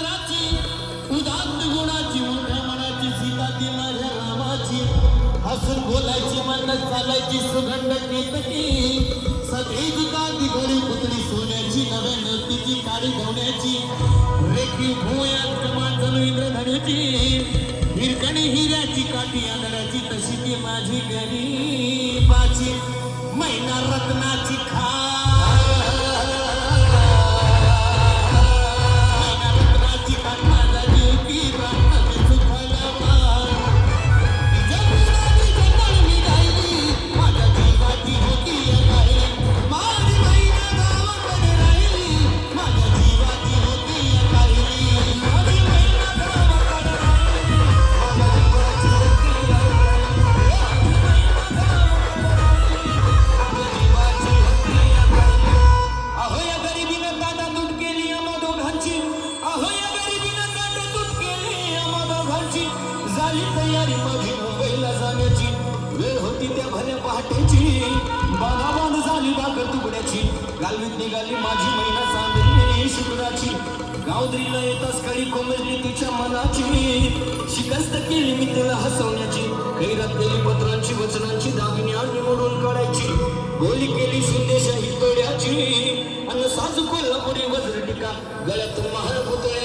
चंद्राची उदात्त गुणाची मोठ्या मनाची सीता ती माझ्या रामाची. हसून बोलायची मन चालायची सुगंध केतकी सगळी कांदी घोडी पुतळी सोन्याची नव्या नवतीची काळी घोड्याची रेखीव भोयात कमान चालू इंद्रधनुची. हिरकणी हिऱ्याची काठी आदराची तशी ती माझी गरी पाची महिना रत्नाची झाली तयारी माझी मुंबईला जाण्याची. वेळ होती त्या भल्या पहाटेची. बांधाबांध झाली भाकर तुकड्याची गालवीत निघाली माझी महिना चांदणी शुक्राची गावदरीला येताच कळी कोमेजली तिच्या मनाची. शिकस्त केली मी तिला हसवण्याची. कैरात केली पत्रांची वचनांची दागिनी आणि मोडून काढायची. गोली केली संदेशाही तोड्याची. आणि साजू कोल्हापुरी वज्र टिका. गळ्यात महाल पुतळ्या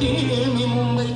Dil mi Mumbai